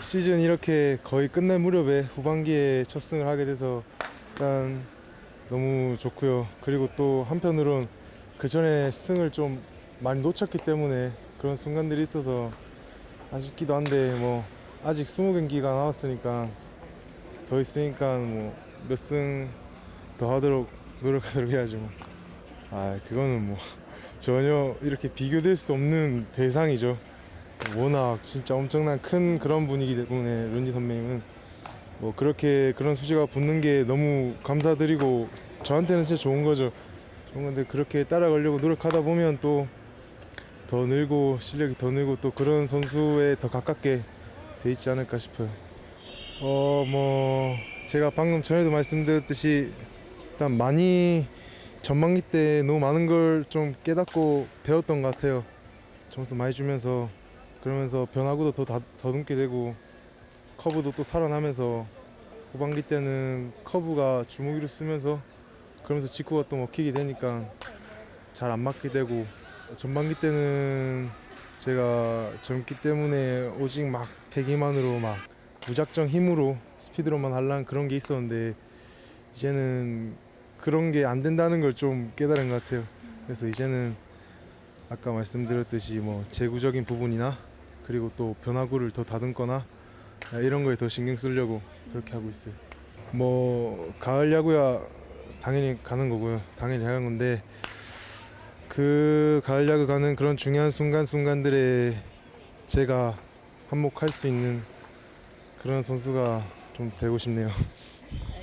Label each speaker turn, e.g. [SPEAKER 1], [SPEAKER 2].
[SPEAKER 1] 시즌 이렇게 거의 끝날 무렵에 후반기에 첫 승을 하게 돼서 일단 너무 좋고요. 그리고 또 한편으론 그 전에 승을 좀 많이 놓쳤기 때문에 그런 순간들이 있어서 아쉽기도 한데 뭐 아직 20경기가 남았으니까 더 있으니까 뭐 몇 승 더 하도록 노력하도록 해야죠. 뭐. 아 그거는 뭐 전혀 이렇게 비교될 수 없는 대상이죠. 워낙 진짜 엄청난 큰 그런 분위기 때문에 룬지 선배님은 뭐 그렇게 그런 수지가 붙는 게 너무 감사드리고 저한테는 진짜 좋은 거죠. 좋은 건데 그렇게 따라가려고 노력하다 보면 또 더 늘고 실력이 더 늘고 또 그런 선수에 더 가깝게 돼 있지 않을까 싶어요. 어 뭐 제가 방금 전에도 말씀드렸듯이 일단 많이 전반기 때 너무 많은 걸 좀 깨닫고 배웠던 것 같아요. 점수도 많이 주면서 그러면서 변화구도 더 다- 더듬게 되고 커브도 또 살아나면서 후반기 때는 커브가 주무기로 쓰면서 그러면서 직구가 또 먹히게 되니까 잘 안 맞게 되고 전반기 때는 제가 젊기 때문에 오직 막 배기만으로 막 무작정 힘으로 스피드로만 하려는 그런 게 있었는데 이제는 그런 게 안 된다는 걸 좀 깨달은 것 같아요. 그래서 이제는 아까 말씀드렸듯이 뭐 재구적인 부분이나 그리고 또 변화구를 더 다듬거나 이런 거에 더 신경 쓰려고 그렇게 하고 있어요. 뭐 가을 야구야 당연히 가는 거고요. 당연히 하는 건데 그 가을 야구 가는 그런 중요한 순간 순간들에 제가 한몫할 수 있는 그런 선수가 좀 되고 싶네요.